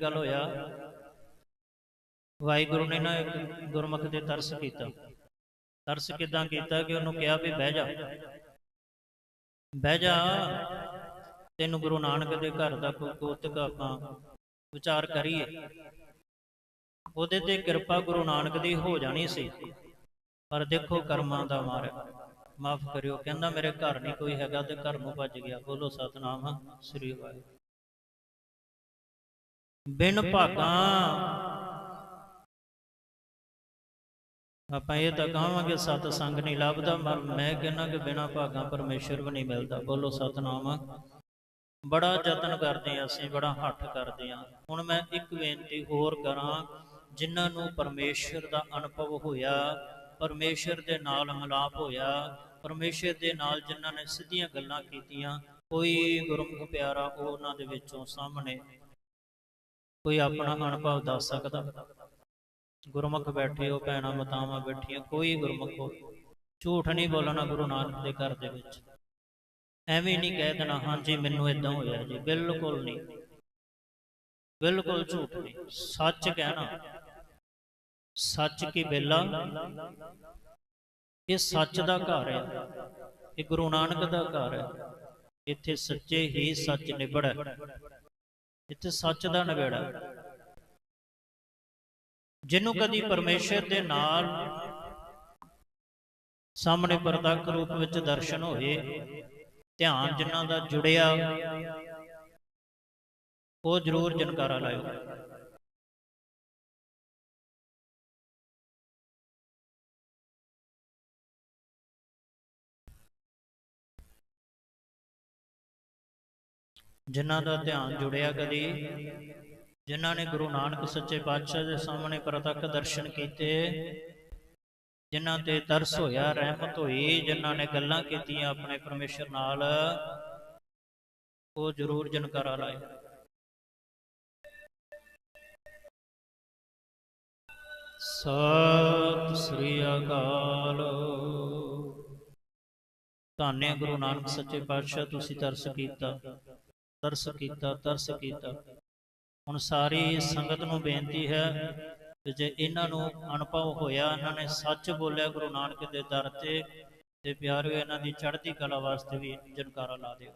ਗੱਲ ਹੋਇਆ। ਵਾਹਿਗੁਰੂ ਨੇ ਨਾ ਇੱਕ ਗੁਰਮੁਖ ਤੇ ਤਰਸ ਕੀਤਾ। ਤਰਸ ਕਿਦਾਂ ਕੀਤਾ ਕਿ ਉਹਨੂੰ ਕਿਹਾ ਵੀ ਬਹਿ ਜਾ। ਬਹਿ ਜਾ। ਤੈਨੂੰ ਗੁਰੂ ਨਾਨਕ ਦੇ ਘਰ ਦਾ ਕੋਈ ਕੋਤਕ ਆਪਾਂ ਵਿਚਾਰ ਕਰੀਏ। ਉਹਦੇ ਤੇ ਕਿਰਪਾ ਗੁਰੂ ਨਾਨਕ ਦੀ ਹੋ ਜਾਣੀ ਸੀ। ਪਰ ਦੇਖੋ ਕਰਮਾਂ ਦਾ ਮਾਰ। ਮਾਫ ਕਰਿਓ। ਕਹਿੰਦਾ ਮੇਰੇ ਘਰ ਨਹੀਂ ਕੋਈ ਹੈਗਾ ਤੇ ਘਰ ਨੂੰ ਭੱਜ ਗਿਆ। ਬੋਲੋ ਸਤਨਾਮ, ਸ੍ਰੀ ਵਾਹਿਗੁਰੂ। ਬਿਨ ਭਾਗਾਂ। ਆਪਾਂ ਇਹ ਤਾਂ ਕਹਾਂਗੇ ਸਤ ਸੰਗ ਨਹੀਂ ਲੱਭਦਾ ਪਰ ਮੈਂ ਕਹਿੰਦਾ ਕਿ ਬਿਨਾ ਭਾਗਾਂ ਪਰਮੇਸ਼ਰ ਵੀ ਨਹੀਂ ਮਿਲਦਾ। ਬੋਲੋ ਸਤਨਾਮ। ਬੜਾ ਯਤਨ ਕਰਦੇ ਆ ਅਸੀਂ ਬੜਾ ਹੱਠ ਕਰਦੇ ਆ ਹੁਣ ਮੈਂ ਇੱਕ ਬੇਨਤੀ ਹੋਰ ਕਰਾਂ ਜਿਨ੍ਹਾਂ ਨੂੰ ਪਰਮੇਸ਼ਰ ਦਾ ਅਨੁਭਵ ਹੋਇਆ ਪਰਮੇਸ਼ਰ ਦੇ ਨਾਲ ਮਿਲਾਪ ਹੋਇਆ ਪਰਮੇਸ਼ਰ ਦੇ ਨਾਲ ਜਿਨ੍ਹਾਂ ਨੇ ਸਿੱਧੀਆਂ ਗੱਲਾਂ ਕੀਤੀਆਂ ਕੋਈ ਗੁਰਮੁਖ ਪਿਆਰਾ ਉਹਨਾਂ ਦੇ ਵਿੱਚੋਂ ਸਾਹਮਣੇ ਕੋਈ ਆਪਣਾ ਅਨੁਭਵ ਦੱਸ ਸਕਦਾ। ਗੁਰਮੁਖ ਬੈਠੇ ਹੋ ਭੈਣਾਂ ਮਤਾਵਾਂ ਬੈਠੀਆਂ, ਕੋਈ ਗੁਰਮੁਖ ਹੋ ਝੂਠ ਨਹੀਂ ਬੋਲਣਾ ਗੁਰੂ ਨਾਨਕ ਦੇ ਘਰ ਦੇ ਵਿੱਚ। ਐਵੇਂ ਨਹੀਂ ਕਹਿ ਦੇਣਾ, ਹਾਂਜੀ, ਮੈਨੂੰ ਇਦਾਂ ਹੋਇਆ ਜੀ, ਬਿਲਕੁਲ ਨਹੀਂ। ਬਿਲਕੁਲ ਝੂਠ ਨਹੀਂ। ਸੱਚ ਕਹਿਣਾ। ਸੱਚ ਕੀ ਬੇਲਾ? ਇਹ ਸੱਚ ਦਾ ਘਰ ਹੈ ਇਹ ਗੁਰੂ ਨਾਨਕ ਦਾ ਘਰ ਹੈ ਇੱਥੇ ਸੱਚੇ ਹੀ ਸੱਚ ਨਿਬੜਾ ਇੱਥੇ ਸੱਚ ਦਾ ਨਿਬੜਾ ਜਿਹਨੂੰ ਕਦੀ ਪਰਮੇਸ਼ਰ ਦੇ ਨਾਲ ਸਾਹਮਣੇ ਪ੍ਰਤੱਖ ਰੂਪ ਵਿੱਚ ਦਰਸ਼ਨ ਹੋਏ, ਧਿਆਨ ਜਿਨ੍ਹਾਂ ਦਾ ਜੁੜਿਆ, ਉਹ ਜ਼ਰੂਰ ਜਨਕਾਰਾ ਲਾਇਓ। ਜਿਨ੍ਹਾਂ ਦਾ ਧਿਆਨ ਜੁੜਿਆ ਕਦੀ, ਜਿਨ੍ਹਾਂ ਨੇ ਗੁਰੂ ਨਾਨਕ ਸੱਚੇ ਪਾਤਸ਼ਾਹ ਦੇ ਸਾਹਮਣੇ ਪ੍ਰਤੱਖ ਦਰਸ਼ਨ ਕੀਤੇ, ਜਿਨ੍ਹਾਂ ਤੇ ਤਰਸ ਹੋਇਆ, ਰਹਿਮਤ ਹੋਈ, ਜਿਨ੍ਹਾਂ ਨੇ ਗੱਲਾਂ ਕੀਤੀਆਂ ਆਪਣੇ ਪਰਮੇਸ਼ਰ ਨਾਲ, ਉਹ ਜ਼ਰੂਰ ਜਨਕਾਰਾ ਲਾਏ। ਸਤਿ ਸ੍ਰੀ ਅਕਾਲ। ਧੰਨੇ ਗੁਰੂ ਨਾਨਕ ਸੱਚੇ ਪਾਤਸ਼ਾਹ, ਤੁਸੀਂ ਤਰਸ ਕੀਤਾ। ਤਰਸ ਕੀਤਾ ਤਰਸ ਕੀਤਾ। ਹੁਣ ਸਾਰੀ ਸੰਗਤ ਨੂੰ ਬੇਨਤੀ ਹੈ ਕਿ ਜੇ ਇਹਨਾਂ ਨੂੰ ਅਨੁਭਵ ਹੋਇਆ ਇਹਨਾਂ ਨੇ ਸੱਚ ਬੋਲਿਆ ਗੁਰੂ ਨਾਨਕ ਦੇ ਦਰ ਤੇ ਤੇ ਪਿਆਰਿਓ ਇਹਨਾਂ ਦੀ ਚੜ੍ਹਦੀ ਕਲਾ ਵਾਸਤੇ ਵੀ ਜਨਕਾਰਾ ਲਾ ਦਿਓ।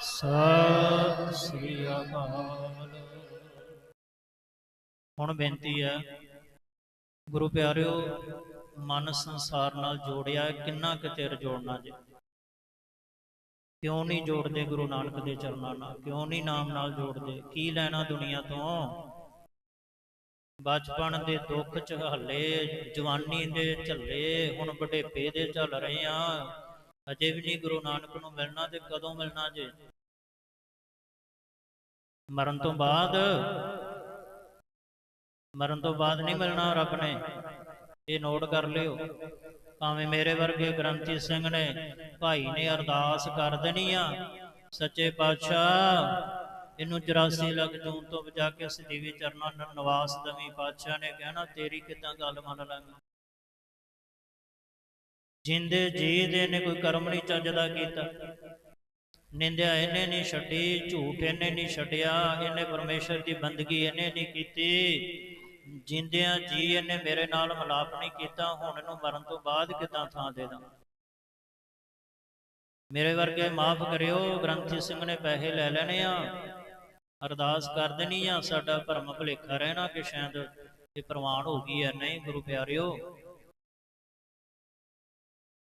ਸਤਿ ਸ੍ਰੀ ਅਕਾਲ। ਹੁਣ ਬੇਨਤੀ ਹੈ ਗੁਰੂ ਪਿਆਰਿਓ ਮਨ ਸੰਸਾਰ ਨਾਲ ਜੋੜਿਆ, ਕਿੰਨਾ ਕੁ ਚਿਰ ਜੋੜਨਾ ਜੇ? ਕਿਉਂ ਨਹੀਂ ਜੋੜਦੇ ਗੁਰੂ ਨਾਨਕ ਦੇ ਚਰਨਾਂ ਨਾਲ? ਕਿਉਂ ਨਹੀਂ ਨਾਮ ਨਾਲ ਜੋੜਦੇ? ਕੀ ਲੈਣਾ ਦੁਨੀਆ ਤੋਂ? ਬਚਪਨ ਦੇ ਦੁੱਖ ਚ ਹੱਲੇ, ਜਵਾਨੀ ਦੇ ਝੱਲੇ, ਹੁਣ ਬੁਢੇਪੇ ਦੇ ਝੱਲ ਰਹੇ ਆ। ਅਜੇ ਵੀ ਨਹੀਂ ਗੁਰੂ ਨਾਨਕ ਨੂੰ ਮਿਲਣਾ ਤੇ ਕਦੋਂ ਮਿਲਣਾ ਜੇ? ਮਰਨ ਤੋਂ ਬਾਅਦ? ਮਰਨ ਤੋਂ ਬਾਅਦ ਨਹੀਂ ਮਿਲਣਾ ਰੱਬ ਨੇ? ਇਹ ਨੋਟ ਕਰ ਲਿਓ। ਭਾਵੇਂ ਮੇਰੇ ਵਰਗੇ ਗ੍ਰੰਥੀ ਸਿੰਘ ਨੇ ਭਾਈ ਨੇ ਅਰਦਾਸ ਕਰ ਦੇਣੀ ਆ, ਸੱਚੇ ਪਾਤਸ਼ਾਹ, ਇਹਨੂੰ 84 ਲੱਖ ਜੂਨ ਤੋਂ ਬਚਾ ਕੇ ਸਦੀਵੀ ਚਰਨਾਂ ਨੂੰ ਨਿਵਾਸ ਦਵੀ। ਪਾਤਸ਼ਾਹ ਨੇ ਕਹਿਣਾ ਤੇਰੀ ਕਿਦਾਂ ਗੱਲ ਮੰਨ ਲਾਂਗੇ? ਜਿੰਦੇ ਜੀ ਦੇ ਨੇ ਕੋਈ ਕਰਮ ਨਹੀਂ ਚੱਜਦਾ ਕੀਤਾ। ਨਿੰਦਿਆ ਇਹਨੇ ਨਹੀਂ ਛੱਡੀ, ਝੂਠ ਇਹਨੇ ਨਹੀਂ ਛੱਡਿਆ, ਇਹਨੇ ਪਰਮੇਸ਼ਰ ਦੀ ਬੰਦਗੀ ਇਹਨੇ ਨਹੀਂ ਕੀਤੀ। ਜਿੰਦਿਆਂ ਜੀ ਇਹਨੇ ਮੇਰੇ ਨਾਲ ਮਲਾਪ ਨਹੀਂ ਕੀਤਾ, ਹੁਣ ਇਹਨੂੰ ਮਰਨ ਤੋਂ ਬਾਅਦ ਕਿਦਾਂ ਥਾਂ ਦੇ ਦਾਂ? ਮੇਰੇ ਵਰਗੇ ਮਾਫ ਕਰਿਓ, ਗ੍ਰੰਥੀ ਸਿੰਘ ਨੇ ਪੈਸੇ ਲੈ ਲੈਣੇ ਆ। ਅਰਦਾਸ ਕਰ ਦੇਣੀ ਆ, ਸਾਡਾ ਭਰਮ ਭੁਲੇਖਾ ਰਹਿਣਾ ਕਿ ਸ਼ਾਇਦ ਇਹ ਪ੍ਰਮਾਣ ਹੋ ਗਈ ਹੈ ਨਹੀਂ ਗੁਰੂ ਪਿਆਰਿਓ।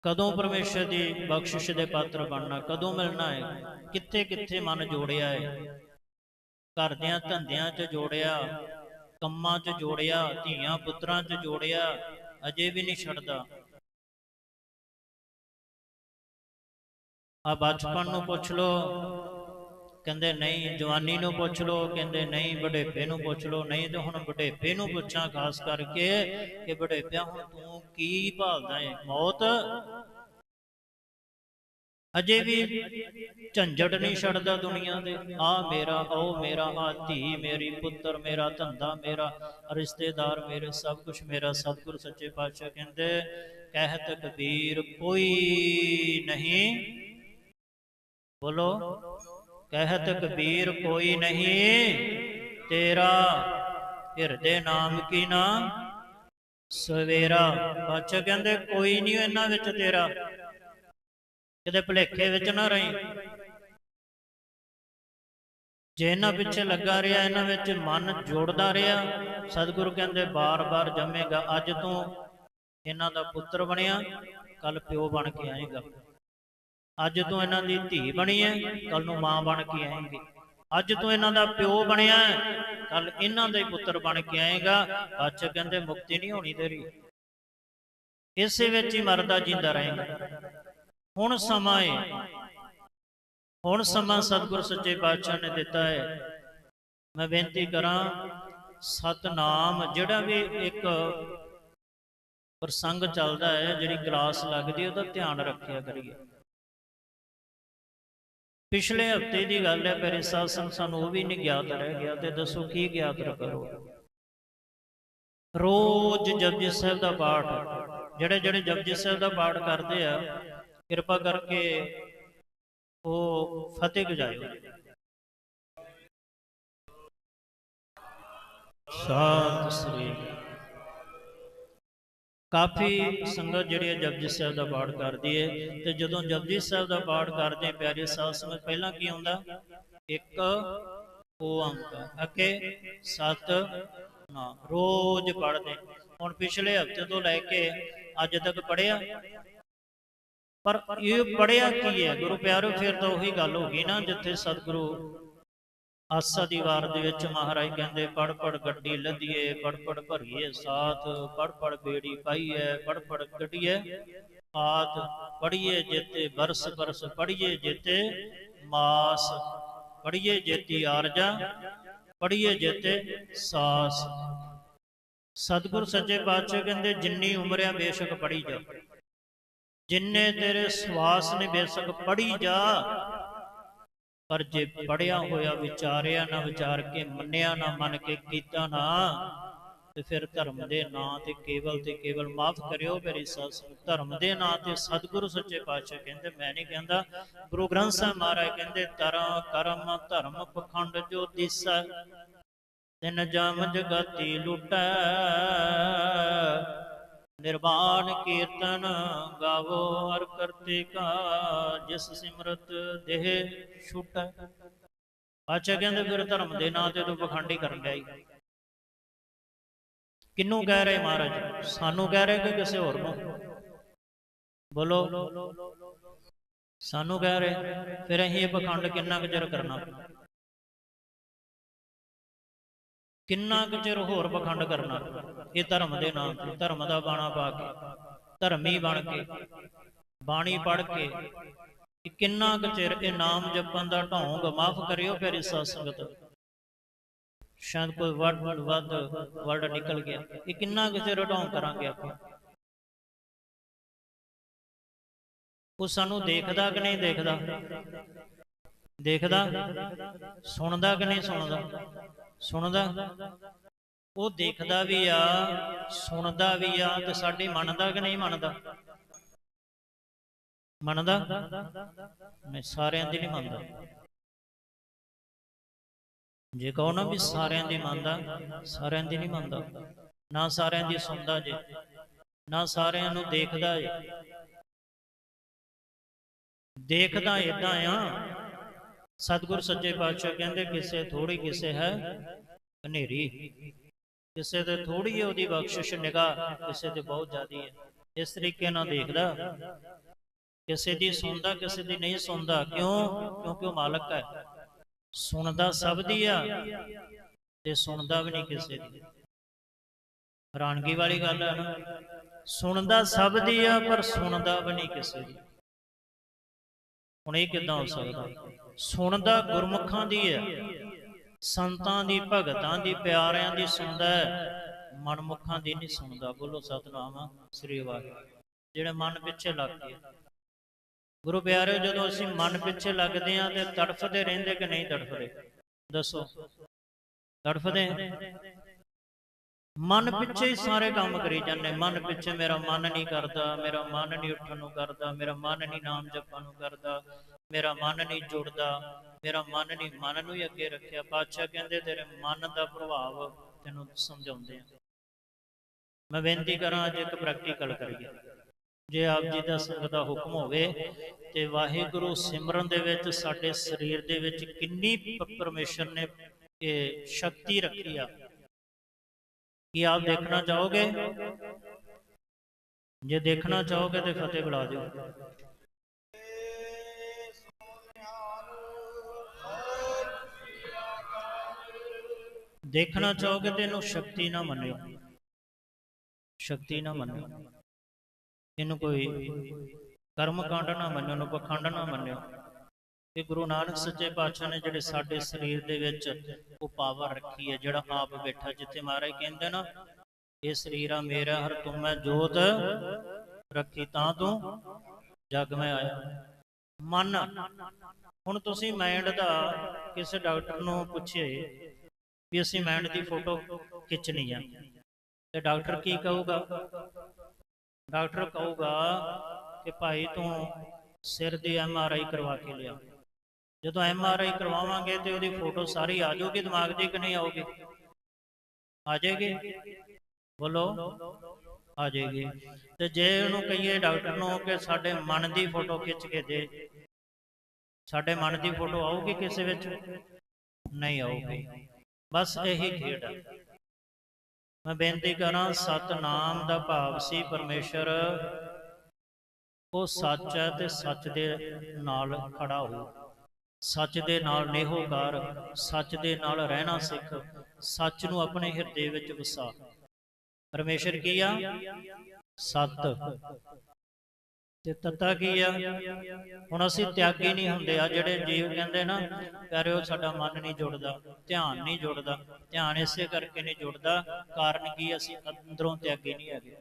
ਕਦੋਂ ਪਰਮੇਸ਼ਰ ਦੀ ਬਖਸ਼ਿਸ਼ ਦੇ ਪਾਤਰ ਬਣਨਾ, ਕਦੋਂ ਮਿਲਣਾ ਹੈ ਕਿੱਥੇ ਕਿੱਥੇ ਮਨ ਜੋੜਿਆ ਹੈ ਘਰਦਿਆਂ ਧੰਦਿਆਂ 'ਚ ਜੋੜਿਆ ਕੰਮਾਂ 'ਚ ਜੋੜਿਆ, ਧੀਆਂ ਪੁੱਤਰਾਂ 'ਚ ਜੋੜਿਆ, ਅਜੇ ਵੀ ਨਹੀਂ ਛੱਡਦਾ। ਆ ਬਚਪਨ ਨੂੰ ਪੁੱਛ ਲੋ ਕਹਿੰਦੇ ਨਹੀਂ, ਜਵਾਨੀ ਨੂੰ ਪੁੱਛ ਲੋ ਕਹਿੰਦੇ ਨਹੀਂ, ਬੁਢੇਪੇ ਨੂੰ ਪੁੱਛ ਲੋ ਨਹੀਂ ਤੇ ਹੁਣ ਬੁਢੇਪੇ ਨੂੰ ਪੁੱਛਾਂ, ਖਾਸ ਕਰਕੇ ਕਿ ਬੁਢੇਪਿਆ, ਹੁਣ ਤੂੰ ਕੀ ਭਾਲਦਾ ਹੈ ਮੌਤ? ਅਜੇ ਵੀ ਝੰਜਟ ਨਹੀਂ ਛੱਡਦਾ ਦੁਨੀਆ ਦੇ। ਆ ਮੇਰਾ, ਉਹ ਮੇਰਾ, ਆ ਧੀ ਮੇਰੀ, ਪੁੱਤਰ ਮੇਰਾ, ਧੰਦਾ ਮੇਰਾ, ਰਿਸ਼ਤੇਦਾਰ ਮੇਰੇ, ਸਭ ਕੁਝ ਮੇਰਾ, ਸਤਿਗੁਰ ਸੱਚੇ ਪਾਤਸ਼ਾਹ ਕਹਿੰਦੇ, ਕਹਿਤ ਕਬੀਰ ਕੋਈ ਨਹੀਂ। ਬੋਲੋ, ਕਹਿਤ ਕਬੀਰ ਕੋਈ ਨਹੀਂ, ਤੇਰਾ ਹਿਰਦੇ ਨਾਮ ਕੀ ਨਾ? ਸਵੇਰਾ, ਪਾਤਸ਼ਾਹ ਕਹਿੰਦੇ, ਕੋਈ ਨਹੀਂ ਇਹਨਾਂ ਵਿੱਚ ਤੇਰਾ। ਕਿਤੇ ਭੁਲੇਖੇ ਵਿੱਚ ਨਾ ਰਹੀਂ। ਜੇ ਇਹਨਾਂ ਪਿੱਛੇ ਲੱਗਾ ਰਿਹਾ, ਇਹਨਾਂ ਵਿੱਚ ਮਨ ਜੋੜਦਾ ਰਿਹਾ, ਸਤਿਗੁਰੂ ਕਹਿੰਦੇ ਬਾਰ-ਬਾਰ ਜੰਮੇਗਾ, ਅੱਜ ਤੋਂ ਇਹਨਾਂ ਦਾ ਪੁੱਤਰ ਬਣਿਆ ਕੱਲ ਪਿਓ ਬਣ ਕੇ ਆਏਗਾ। ਅੱਜ ਤੋਂ ਇਹਨਾਂ ਦੀ ਧੀ ਬਣੀ ਹੈ ਕੱਲ ਨੂੰ ਮਾਂ ਬਣ ਕੇ ਆਏਗੀ। ਅੱਜ ਤੋਂ ਇਹਨਾਂ ਦਾ ਪਿਓ ਬਣਿਆ ਕੱਲ ਇਹਨਾਂ ਦਾ ਹੀ ਪੁੱਤਰ ਬਣ ਕੇ ਆਏਗਾ, ਅੱਜ ਕਹਿੰਦੇ ਮੁਕਤੀ ਨਹੀਂ ਹੋਣੀ ਤੇਰੀ। ਇਸੇ ਵਿੱਚ ਹੀ ਮਰਦਾ ਜਿੰਦਾ ਰਹੇਗਾ। ਹੁਣ ਸਮਾਂ ਹੈ ਹੁਣ ਸਮਾਂ ਸਤਿਗੁਰ ਸੱਚੇ ਪਾਤਸ਼ਾਹ ਨੇ ਦਿੱਤਾ ਹੈ ਮੈਂ ਬੇਨਤੀ ਕਰਾਂ, ਸਤਨਾਮ ਜਿਹੜਾ ਵੀ ਇੱਕ ਪ੍ਰਸੰਗ ਚੱਲਦਾ ਹੈ ਜਿਹੜੀ ਕਲਾਸ ਲੱਗਦੀ ਹੈ ਉਹਦਾ ਧਿਆਨ ਰੱਖਿਆ ਕਰੀਏ। ਪਿਛਲੇ ਹਫ਼ਤੇ ਦੀ ਗੱਲ ਹੈ ਮੇਰੇ ਸਾਸਨ ਸਾਨੂੰ ਉਹ ਵੀ ਨਹੀਂ ਗਿਆਤ ਰਹਿ ਗਿਆ ਤੇ ਦੱਸੋ ਕੀ ਗਿਆਤ ਕਰੋ। ਰੋਜ਼ ਜਪਜੀ ਸਾਹਿਬ ਦਾ ਪਾਠ, ਜਿਹੜੇ ਜਿਹੜੇ ਜਪਜੀ ਸਾਹਿਬ ਦਾ ਪਾਠ ਕਰਦੇ ਆ ਕਿਰਪਾ ਕਰਕੇ ਉਹ ਫਤਿਹ ਗਜਾਇਓ ਸਾਤ ਸ੍ਰੀ ਕਾਫੀ ਸੰਗਤ ਜਿਹੜੀ ਹੈ ਜਪਜੀ ਸਾਹਿਬ ਦਾ ਪਾਠ ਕਰਦੀ ਹੈ ਤੇ ਜਦੋਂ ਜਪਜੀ ਸਾਹਿਬ ਦਾ ਪਾਠ ਕਰਦੇ ਪਿਆਰੇ ਸਾਧ ਸੰਗਤ, ਪਹਿਲਾਂ ਕੀ ਆਉਂਦਾ ਇੱਕ ਓੰਕਾਰ ਅਕੇ ਸਤ ਨਾਮ ਰੋਜ਼ ਪੜ੍ਹਦੇ। ਹੁਣ ਪਿਛਲੇ ਹਫ਼ਤੇ ਤੋਂ ਲੈ ਕੇ ਅੱਜ ਤੱਕ ਪੜਿਆ ਪਰ ਇਹ ਪੜਿਆ ਕੀ ਹੈ? ਗੁਰੂ ਪਿਆਰੋ ਫਿਰ ਤਾਂ ਉਹੀ ਗੱਲ ਹੋ ਗਈ ਨਾ ਜਿੱਥੇ ਸਤਿਗੁਰੂ ਆਸਾ ਦੀ ਵਾਰ ਦੇ ਵਿੱਚ ਮਹਾਰਾਜ ਕਹਿੰਦੇ ਪੜ ਪੜ ਗੱਡੀ ਲੱਦੀਏ ਪੜ ਪੜ ਭਰੀਏ ਸਾਥ ਪੜ ਪੜ ਬੇੜੀ ਪਾਈਏ ਪੜ ਪੜ ਗੱਡੀਏ ਆਦ ਪੜੀਏ ਜੇਤੇ ਬਰਸ ਬਰਸ ਪੜੀਏ ਜੇਤੇ ਮਾਸ ਪੜੀਏ ਜੇਤੀ ਆਰਜਾ ਪੜੀਏ ਜੇਤੇ ਸਾਸ। ਸਤਿਗੁਰ ਸੱਚੇ ਪਾਤਸ਼ਾਹ ਕਹਿੰਦੇ, ਜਿੰਨੀ ਉਮਰ ਆ ਬੇਸ਼ੱਕ ਪੜੀ ਜਾ। ਜਿੰਨੇ ਤੇਰੇ ਸਵਾਸ ਨੇ ਬੇਸਕ ਪੜੀ ਜਾ, ਪਰ ਜੇ ਪੜਿਆ ਹੋਇਆ ਵਿਚਾਰਿਆ ਨਾ ਵਿਚਾਰ ਕੇ, ਮੰਨਿਆ ਨਾ ਮੰਨ ਕੇ, ਕੀਤਾ ਨਾ, ਤੇ ਫਿਰ ਧਰਮ ਦੇ ਨਾਂ ਤੇ ਕੇਵਲ ਤੇ ਕੇਵਲ ਮਾਫ ਕਰਿਓ ਮੇਰੀ ਸੱਸ ਧਰਮ ਦੇ ਨਾਂ ਤੇ ਸਤਿਗੁਰੂ ਸੱਚੇ ਪਾਤਸ਼ਾਹ ਕਹਿੰਦੇ, ਮੈਂ ਨਹੀਂ ਕਹਿੰਦਾ, ਗੁਰੂ ਗ੍ਰੰਥ ਸਾਹਿਬ ਮਹਾਰਾਜ ਕਹਿੰਦੇ ਤਰਾਂ ਕਰਮ ਧਰਮ ਪਖੰਡ ਜੋ ਦਿਸੈ, ਤਿਨ ਜਮ ਜਗਤੀ ਲੁਟੈ। ਨਿਰਵਾਣ ਕੀਰਤਨ ਗਾਵੋ ਹਰ ਕਰਤੇ ਕਾ ਜਿਸ ਸਿਮਰਤ ਦੇਹ ਛੁਟੈ। ਅੱਛਾ ਕਹਿੰਦੇ ਫਿਰ ਧਰਮ ਦੇ ਨਾਂ ਤੇ ਤੂੰ ਪਖੰਡੀ ਕਰਨ ਲਈ ਕਿੰਨੂੰ ਕਹਿ ਰਹੇ ਮਹਾਰਾਜ? ਸਾਨੂੰ ਕਹਿ ਰਹੇ ਕਿ ਕਿਸੇ ਹੋਰ ਨੂੰ? ਬੋਲੋ। ਸਾਨੂੰ ਕਹਿ ਰਹੇ, ਫਿਰ ਅਸੀਂ ਇਹ ਪਖੰਡ ਕਿੰਨਾ ਕੁ ਚਿਰ ਕਰਨਾ? ਕਿੰਨਾ ਕੁ ਚਿਰ ਹੋਰ ਪਖੰਡ ਕਰਨਾ? ਇਹ ਧਰਮ ਦੇ ਨਾਮ ਤੇ, ਧਰਮ ਦਾ ਬਾਣਾ ਪਾ ਕੇ, ਧਰਮੀ ਬਣ ਕੇ, ਬਾਣੀ ਪੜ ਕੇ ਕਿੰਨਾ ਕੁ ਚਿਰ ਇਹ ਨਾਮ ਜਪਣ ਦਾ ਢੋਂਗ ਮਾਫ ਕਰਿਓ ਫਿਰ ਇਸ ਸੰਗਤ ਸ਼ਾਇਦ ਕੋਈ ਵਰਡ ਵੱਧ ਵਰਡ ਨਿਕਲ ਗਿਆ। ਇਹ ਕਿੰਨਾ ਕੁ ਚਿਰ ਢੋਂਗ ਕਰਾਂਗੇ ਆਪਾਂ? ਉਹ ਸਾਨੂੰ ਦੇਖਦਾ ਕਿ ਨਹੀਂ ਦੇਖਦਾ? ਦੇਖਦਾ? ਸੁਣਦਾ ਕਿ ਨਹੀਂ ਸੁਣਦਾ? ਸੁਣਦਾ। ਉਹ ਦੇਖਦਾ ਵੀ ਆ, ਸੁਣਦਾ ਵੀ ਆ ਤੇ ਸਾਡੀ ਮੰਨਦਾ ਕਿ ਨਹੀਂ ਮੰਨਦਾ? ਮੰਨਦਾ? ਮੈਂ ਸਾਰਿਆਂ ਦੀ ਨਹੀਂ ਮੰਨਦਾ। ਜੇ ਕਹੋ ਨਾ ਵੀ ਸਾਰਿਆਂ ਦੀ ਮੰਨਦਾ, ਸਾਰਿਆਂ ਦੀ ਨਹੀਂ ਮੰਨਦਾ। ਨਾ ਸਾਰਿਆਂ ਦੀ ਸੁਣਦਾ ਜੇ, ਨਾ ਸਾਰਿਆਂ ਨੂੰ ਦੇਖਦਾ ਜੇ। ਦੇਖਦਾ ਇਦਾਂ ਆ। ਸਤਿਗੁਰ ਸੱਚੇ ਪਾਤਸ਼ਾਹ ਕਹਿੰਦੇ, ਕਿਸੇ ਥੋੜੀ ਕਿਸੇ ਹੈ ਹਨੇਰੀ। ਕਿਸੇ ਤੇ ਥੋੜੀ ਹੈ ਉਹਦੀ ਬਖਸ਼ਿਸ਼, ਨਿਗਾਹ ਕਿਸੇ ਤੇ ਬਹੁਤ ਜ਼ਿਆਦੀ ਹੈ। ਇਸ ਤਰੀਕੇ ਨਾਲ ਦੇਖਦਾ, ਕਿਸੇ ਦੀ ਸੁਣਦਾ, ਕਿਸੇ ਦੀ ਨਹੀਂ ਸੁਣਦਾ। ਕਿਉਂ? ਕਿਉਂਕਿ ਉਹ ਮਾਲਕ ਹੈ। ਸੁਣਦਾ ਸਭ ਦੀ ਆ ਤੇ ਸੁਣਦਾ ਵੀ ਨਹੀਂ ਕਿਸੇ ਦੀ। ਹੈਰਾਨਗੀ ਵਾਲੀ ਗੱਲ ਹੈ ਨਾ, ਸੁਣਦਾ ਸਭ ਦੀ ਆ, ਪਰ ਸੁਣਦਾ ਵੀ ਨਹੀਂ ਕਿਸੇ ਦੀ। ਹੁਣ ਇਹ ਕਿਦਾਂ ਹੋ ਸਕਦਾ? ਸੁਣਦਾ ਗੁਰਮੁਖਾਂ ਦੀ ਹੈ। ਸੰਤਾਂ ਦੀ, ਭਗਤਾਂ ਦੀ, ਪਿਆਰਿਆਂ ਦੀ ਸੁਣਦਾ ਹੈ। ਮਨਮੁਖਾਂ ਦੀ ਨਹੀਂ ਸੁਣਦਾ। ਬੋਲੋ ਸਤਨਾਮ ਸ੍ਰੀ ਵਾਹਿਗੁਰੂ। ਜਿਹੜੇ ਮਨ ਪਿੱਛੇ ਲੱਗ ਗਏ ਗੁਰੂ ਪਿਆਰਿਓ, ਜਦੋਂ ਅਸੀਂ ਮਨ ਪਿੱਛੇ ਲੱਗਦੇ ਆਂ, ਤੇ ਤੜਫਦੇ ਰਹਿੰਦੇ ਕਿ ਨਹੀਂ ਤੜਫਦੇ? ਦੱਸੋ। ਤੜਫਦੇ ਮਨ ਪਿੱਛੇ ਹੀ ਸਾਰੇ ਕੰਮ ਕਰੀ ਜਾਂਦੇ। ਮਨ ਪਿੱਛੇ ਮੇਰਾ ਮਨ ਨਹੀਂ ਕਰਦਾ, ਮੇਰਾ ਮਨ ਨਹੀਂ ਉੱਠਣ ਨੂੰ ਕਰਦਾ, ਮੇਰਾ ਮਨ ਨਹੀਂ ਨਾਮ ਜਪਣ ਨੂੰ ਕਰਦਾ। ਮੇਰਾ ਮਨ ਨਹੀਂ ਜੁੜਦਾ, ਮੇਰਾ ਮਨ ਨਹੀਂ, ਮਨ ਨੂੰ ਹੀ ਅੱਗੇ ਰੱਖਿਆ। ਪਾਤਸ਼ਾਹ ਕਹਿੰਦੇ, ਤੇਰੇ ਮਨ ਦਾ ਪ੍ਰਭਾਵ ਤੈਨੂੰ ਸਮਝਾਉਂਦੇ ਆ। ਮੈਂ ਬੇਨਤੀ ਕਰਾਂ, ਅੱਜ ਇੱਕ ਪ੍ਰੈਕਟੀਕਲ ਕਰੀਏ। ਜੇ ਆਪ ਜੀ ਦਾ ਸੰਗਤ ਦਾ ਹੁਕਮ ਹੋਵੇ ਤੇ ਵਾਹਿਗੁਰੂ ਸਿਮਰਨ ਦੇ ਵਿੱਚ, ਸਾਡੇ ਸਰੀਰ ਦੇ ਵਿੱਚ ਕਿੰਨੀ ਪ- ਪਰਮੇਸ਼ਰ ਨੇ ਇਹ ਸ਼ਕਤੀ ਰੱਖੀ ਆ। ਕੀ ਆਪ ਦੇਖਣਾ ਚਾਹੋਗੇ? ਜੇ ਦੇਖਣਾ ਚਾਹੋਗੇ ਤੇ ਫਤਿਹ ਬੁਲਾ ਦਿਓ। ਦੇਖਣਾ ਚਾਹੋਗੇ ਤੇ ਇਹਨੂੰ ਸ਼ਕਤੀ ਨਾ ਮੰਨਿਓ। ਸ਼ਕਤੀ ਨਾ ਮੰਨਿਓ। ਇਹਨੂੰ ਕੋਈ ਕਰਮ ਕਾਂਡ ਨਾ ਮੰਨਿਓ ਇਹਨੂੰ ਪਖੰਡ ਨਾ ਮੰਨਿਓ। ਇਹ ਗੁਰੂ ਨਾਨਕ ਸੱਚੇ ਪਾਤਸ਼ਾਹ ਨੇ ਜਿਹੜੇ ਸਾਡੇ ਸਰੀਰ ਦੇ ਵਿੱਚ ਉਹ ਪਾਵਰ ਰੱਖੀ ਹੈ, ਜਿਹੜਾ ਆਪ ਬੈਠਾ ਜਿੱਥੇ ਮਹਾਰਾਜ ਕਹਿੰਦੇ ਨਾ, ਇਹ ਸਰੀਰ ਆ ਮੇਰਾ ਹਰ ਤੂੰ ਮੈਂ ਜੋਤ ਰੱਖੀ, ਤਾਂ ਤੂੰ ਜਗ ਮੈਂ ਆਇਆ। ਮਨ। ਹੁਣ ਤੁਸੀਂ ਮਾਈਂਡ ਦਾ ਕਿਸੇ ਡਾਕਟਰ ਨੂੰ ਪੁੱਛੇ ਵੀ ਅਸੀਂ ਮਾਈਂਡ ਦੀ ਫੋਟੋ ਖਿੱਚਣੀ ਆ। ਤੇ ਡਾਕਟਰ ਕੀ ਕਹੂਗਾ? ਡਾਕਟਰ ਕਹੂਗਾ ਕਿ ਭਾਈ ਤੂੰ ਸਿਰ ਦੀ ਐਮ ਆਰ ਆਈ ਕਰਵਾ ਕੇ ਲਿਆ। ਜਦੋਂ ਐਮ ਆਰ ਆਈ ਕਰਵਾਵਾਂਗੇ ਤੇ ਉਹਦੀ ਫੋਟੋ ਸਾਰੀ ਆ ਜਾਊਗੀ, ਦਿਮਾਗ ਦੀ ਕਿ ਨਹੀਂ ਆਊਗੀ? ਆ ਜਾਏਗੀ? ਬੋਲੋ। ਆ ਜਾਏਗੀ। ਤੇ ਜੇ ਉਹਨੂੰ ਕਹੀਏ ਡਾਕਟਰ ਨੂੰ ਕਿ ਸਾਡੇ ਮਨ ਦੀ ਫੋਟੋ ਖਿੱਚ ਕੇ ਦੇ, ਸਾਡੇ ਮਨ ਦੀ ਫੋਟੋ ਆਊਗੀ ਕਿਸੇ ਵਿੱਚ? ਨਹੀਂ ਆਊਗੀ। ਬਸ ਇਹੀ ਖੇਡ ਹੈ ਮੈਂ ਬੇਨਤੀ ਕਰਾਂ ਸਤਨਾਮ ਦਾ ਭਾਵ ਸੀ ਪਰਮੇਸ਼ਰ। ਉਹ ਸੱਚ ਹੈ ਤੇ ਸੱਚ ਦੇ ਨਾਲ ਖੜਾ ਹੋ। ਸੱਚ ਦੇ ਨਾਲ ਨੇਹੋ ਕਰ ਸੱਚ ਦੇ ਨਾਲ ਰਹਿਣਾ ਸਿੱਖ ਸੱਚ ਨੂੰ ਆਪਣੇ ਹਿਰਦੇ ਵਿੱਚ ਵਸਾ। ਪਰਮੇਸ਼ਰ ਕੀ ਆ? ਸਤ। ਤੇ ਤਤਾ ਕੀ ਆ? ਹੁਣ ਅਸੀਂ ਤਿਆਗੀ ਨਹੀਂ ਹੁੰਦੇ ਆ, ਜਿਹੜੇ ਜੀਵ ਕਹਿੰਦੇ ਨਾ ਕਰਿਓ ਸਾਡਾ ਮਨ ਨਹੀਂ ਜੁੜਦਾ, ਧਿਆਨ ਨਹੀਂ ਜੁੜਦਾ, ਧਿਆਨ ਇਸੇ ਕਰਕੇ ਨਹੀਂ ਜੁੜਦਾ, ਕਾਰਨ ਕੀ ਅਸੀਂ ਅੰਦਰੋਂ ਤਿਆਗੀ ਨਹੀਂ ਹੈਗੇ।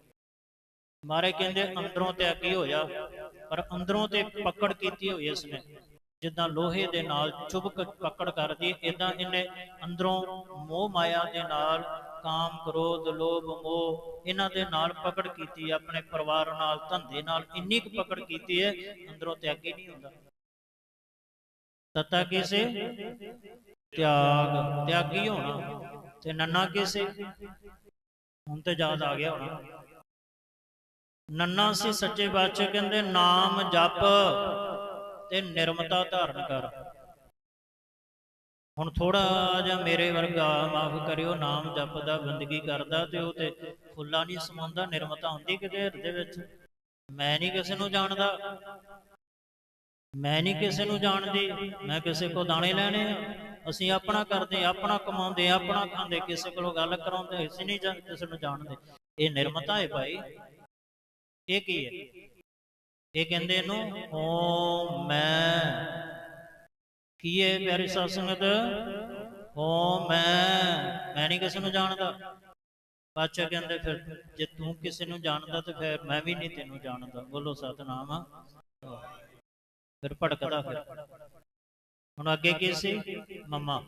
ਮਾਰੇ ਕਹਿੰਦੇ, ਅੰਦਰੋਂ ਤਿਆਗੀ ਹੋਇਆ, ਪਰ ਅੰਦਰੋਂ ਤੇ ਪਕੜ ਕੀਤੀ ਹੋਈ ਇਸਨੇ। ਜਿੱਦਾਂ ਲੋਹੇ ਦੇ ਨਾਲ ਚੁਬਕ ਪਕੜ ਕਰਦੀ ਇਦਾਂ ਇਹਨੇ ਅੰਦਰੋਂ ਮੋਹ ਮਾਇਆ ਦੇ ਨਾਲ ਕਾਮ ਕ੍ਰੋਧ ਲੋਭ ਮੋਹ, ਇਹਨਾਂ ਦੇ ਨਾਲ ਪਕੜ ਕੀਤੀ ਹੈ ਆਪਣੇ ਪਰਿਵਾਰ ਨਾਲ, ਧੰਦੇ ਨਾਲ, ਇੰਨੀ ਕੁ ਪਕੜ ਕੀਤੀ ਹੈ, ਅੰਦਰੋਂ ਤਿਆਗੀ ਨਹੀਂ ਹੁੰਦਾ। ਤਤਾ ਕਿਸੇ? ਤਿਆਗ। ਤਿਆਗੀ ਹੋਣਾ। ਤੇ ਨੰਨਾ ਕਿਸੇ? ਹੁਣ ਤੇ ਯਾਦ ਆ ਗਿਆ ਹੋਣਾ। ਨੰਨਾ ਸੀ ਸੱਚੇ ਬਾਦਸ਼ਾਹ ਕਹਿੰਦੇ ਨਾਮ ਜਪ ਤੇ ਨਿਰਮਤਾ ਧਾਰਨ ਕਰ। ਹੁਣ ਥੋੜਾ ਜਿਹਾ ਮੇਰੇ ਵਰਗਾ ਮਾਫ ਕਰਿਓ, ਨਾਮ ਜਪਦਾ ਬੰਦਗੀ ਕਰਦਾ ਤੇ ਉਹ ਤੇ ਫੁੱਲਾ ਨਹੀਂ ਸਮਾਉਂਦਾ, ਨਿਰਮਤਾ ਹੁੰਦੀ ਕਿਤੇ ਹਿਰਦੇ ਵਿੱਚ। ਮੈਂ ਨਹੀਂ ਕਿਸੇ ਨੂੰ ਜਾਣਦਾ। ਮੈਂ ਨਹੀਂ ਕਿਸੇ ਨੂੰ ਜਾਣਦੀ। ਮੈਂ ਕਿਸੇ ਕੋ ਦਾਣੇ ਲੈਣੇ ਆ। ਅਸੀਂ ਆਪਣਾ ਕਰਦੇ ਆਪਣਾ ਕਮਾਉਂਦੇ ਆਪਣਾ ਖਾਂਦੇ, ਕਿਸੇ ਕੋਲੋਂ ਗੱਲ ਕਰਾਉਂਦੇ, ਅਸੀਂ ਨਹੀਂ ਜਾਣ ਕਿਸੇ ਨੂੰ ਜਾਣਦੇ। ਇਹ ਨਿਰਮਤਾ ਹੈ ਭਾਈ। ਇਹ ਕੀ ਹੈ? ਇਹ ਕਹਿੰਦੇ ਇਹਨੂੰ, ਓਮ ਮੈਂ। ਕੀ ਹੈ ਪਿਆਰੀ ਸਾਧ ਸੰਗਤ ਓਮ ਮੈਂ ਮੈਂ ਨਹੀਂ ਕਿਸੇ ਨੂੰ ਜਾਣਦਾ। ਬਾਦਸ਼ਾਹ ਕਹਿੰਦੇ ਫਿਰ, ਜੇ ਤੂੰ ਕਿਸੇ ਨੂੰ ਜਾਣਦਾ ਤੇ ਫਿਰ ਮੈਂ ਵੀ ਨਹੀਂ ਤੈਨੂੰ ਜਾਣਦਾ। ਬੋਲੋ ਸਤਨਾਮ। ਫਿਰ ਭੜਕਦਾ ਫਿਰ। ਹੁਣ ਅੱਗੇ ਕੀ ਸੀ? ਮਮਾ।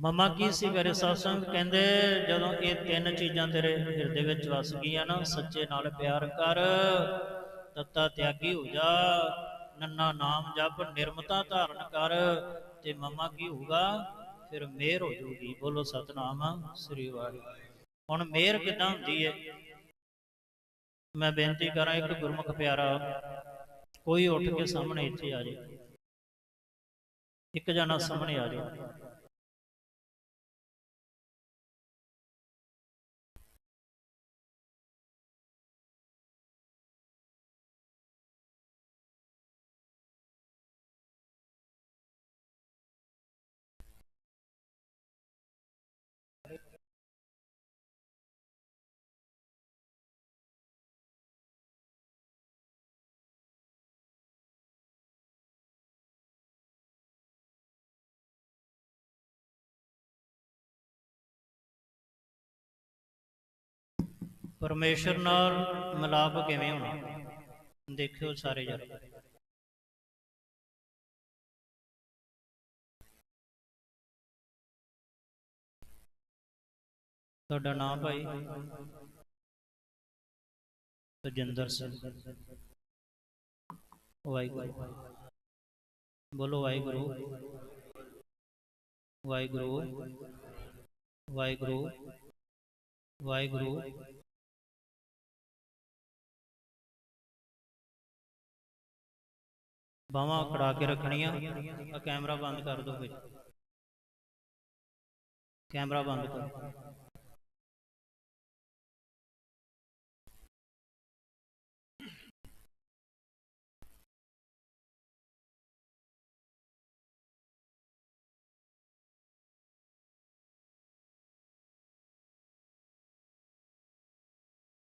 ਮਮਾ ਕੀ ਸੀ ਮੇਰੇ ਸਾਸੰਗ ਕਹਿੰਦੇ ਜਦੋਂ ਇਹ ਤਿੰਨ ਚੀਜ਼ਾਂ ਤੇਰੇ ਹਿਰਦੇ ਵਿੱਚ ਵਸ ਗਈਆਂ ਨਾ, ਸੱਚੇ ਨਾਲ ਪਿਆਰ ਕਰ, ਤਤਾ ਤਿਆਗੀ ਹੋ ਜਾ। ਨੰਨਾ ਨਾਮ ਜਪ, ਨਿਰਮਤਾ ਧਾਰਨ ਕਰ, ਤੇ ਮਮਾ ਕੀ ਹੋਊਗਾ? ਫਿਰ ਮਿਹਰ ਹੋ ਜਾਊਗੀ। ਬੋਲੋ ਸਤਨਾਮ, ਸ੍ਰੀ ਵਾਹਿਗੁਰੂ। ਹੁਣ ਮਿਹਰ ਕਿਦਾਂ ਹੁੰਦੀ ਹੈ ਮੈਂ ਬੇਨਤੀ ਕਰਾਂ, ਇੱਕ ਗੁਰਮੁਖ ਪਿਆਰਾ, ਕੋਈ ਉੱਠ ਕੇ ਸਾਹਮਣੇ ਇੱਥੇ ਆ ਜਾਏ। ਇੱਕ ਜਣਾ ਸਾਹਮਣੇ ਆ ਜਾਏ। ਪਰਮੇਸ਼ਰ ਨਾਲ ਮਿਲਾਪ ਕਿਵੇਂ ਹੋਣਾ? ਦੇਖਿਓ ਸਾਰੇ ਜਰਾ ਤੁਹਾਡਾ ਨਾਮ ਭਾਈ? ਤਜਿੰਦਰ ਸਿੰਘ। ਵਾਹਿਗੁਰੂ। ਬੋਲੋ ਵਾਹਿਗੁਰੂ। ਵਾਹਿਗੁਰੂ। ਵਾਹਿਗੁਰੂ। ਵਾਹਿਗੁਰੂ। ਬਾਹਾਂ ਖੜਾ ਕੇ ਰੱਖਣੀਆਂ। ਆ ਕੈਮਰਾ ਬੰਦ ਕਰ ਦਿਓ ਫਿਰ। ਕੈਮਰਾ ਬੰਦ ਕਰੋ